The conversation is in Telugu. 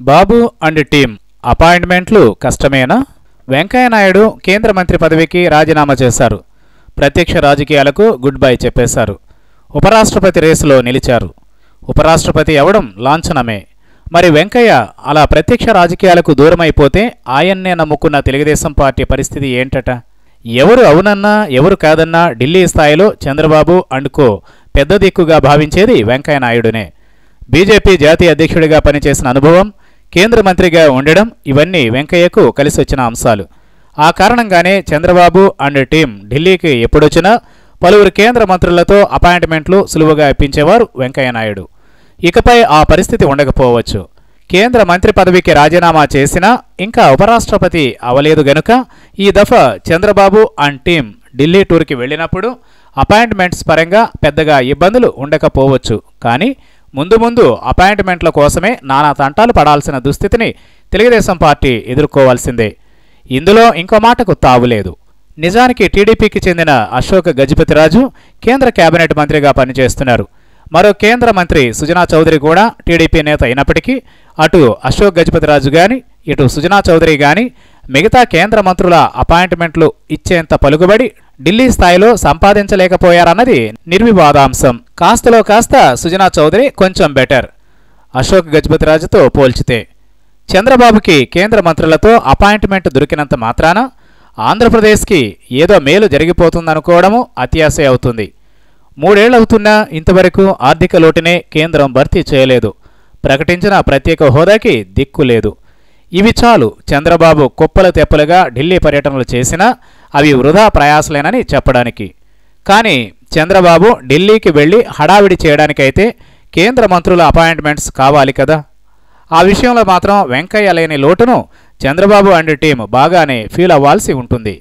బాబు అండ్ టీం అపాయింట్మెంట్లు కష్టమేనా? వెంకయ్యనాయుడు కేంద్ర మంత్రి పదవికి రాజీనామా చేశారు. ప్రత్యక్ష రాజకీయాలకు గుడ్ బై చెప్పేశారు. ఉపరాష్ట్రపతి రేసులో నిలిచారు. ఉపరాష్ట్రపతి అవడం లాంఛనమే. మరి వెంకయ్య అలా ప్రత్యక్ష రాజకీయాలకు దూరమైపోతే ఆయన్నే నమ్ముకున్న తెలుగుదేశం పార్టీ పరిస్థితి ఏంటట? ఎవరు అవునన్నా ఎవరు కాదన్నా ఢిల్లీ స్థాయిలో చంద్రబాబు అండ్కో పెద్ద దిక్కుగా భావించేది వెంకయ్యనాయుడునే బీజేపీ జాతీయ అధ్యక్షుడిగా పనిచేసిన అనుభవం కేంద్ర మంత్రిగా ఉండడం ఇవన్నీ వెంకయ్యకు కలిసొచ్చిన అంశాలు. ఆ కారణంగానే చంద్రబాబు అండ్ టీం ఢిల్లీకి ఎప్పుడొచ్చినా పలువురు కేంద్ర మంత్రులతో అపాయింట్మెంట్లు సులువుగా ఇప్పించేవారు వెంకయ్యనాయుడు ఇకపై ఆ పరిస్థితి ఉండకపోవచ్చు. కేంద్ర మంత్రి పదవికి రాజీనామా చేసినా ఇంకా ఉపరాష్ట్రపతి అవలేదు గనుక ఈ దఫా చంద్రబాబు అండ్ టీం ఢిల్లీ టూర్కి వెళ్ళినప్పుడు అపాయింట్మెంట్స్ పరంగా పెద్దగా ఇబ్బందులు ఉండకపోవచ్చు. కానీ ముందు ముందు అపాయింట్మెంట్ల కోసమే నానా తంటాలు పడాల్సిన దుస్థితిని తెలుగుదేశం పార్టీ ఎదుర్కోవాల్సిందే. ఇందులో ఇంకో మాటకు తావులేదు నిజానికి టీడీపీకి చెందిన అశోక్ గజపతిరాజు కేంద్ర కేబినెట్ మంత్రిగా పనిచేస్తున్నారు. మరో కేంద్ర మంత్రి సుజనా చౌదరి కూడా టీడీపీ నేత అయినప్పటికీ అటు అశోక్ గజపతిరాజు గాని ఇటు సుజనా చౌదరి గాని మిగతా కేంద్ర మంత్రుల అపాయింట్మెంట్లు ఇచ్చేంత పలుకుబడి ఢిల్లీ స్థాయిలో సంపాదించలేకపోయారన్నది నిర్వివాదాంశం. కాస్తలో కాస్త సుజనా చౌదరి కొంచెం బెటర్ అశోక్ గజపతిరాజుతో పోల్చితే చంద్రబాబుకి కేంద్ర మంత్రులతో అపాయింట్మెంట్ దొరికినంత మాత్రాన ఆంధ్రప్రదేశ్కి ఏదో మేలు జరిగిపోతుందనుకోవడము అత్యాశ అవుతుంది. మూడేళ్ళవుతున్నా ఇంతవరకు ఆర్థిక లోటునే కేంద్రం భర్తీ చేయలేదు. ప్రకటించిన ప్రత్యేక హోదాకి దిక్కు లేదు. ఇవి చాలు చంద్రబాబు కుప్పలు తెప్పలుగా ఢిల్లీ పర్యటనలు చేసినా అవి వృధా ప్రయాసలేనని చెప్పడానికి. కానీ చంద్రబాబు ఢిల్లీకి వెళ్ళి హడావిడి చేయడానికైతే కేంద్ర మంత్రుల అపాయింట్మెంట్స్ కావాలి కదా. ఆ విషయంలో మాత్రం వెంకయ్య లేని లోటును చంద్రబాబు అండ్ టీం బాగానే ఫీల్ అవ్వాల్సి ఉంటుంది.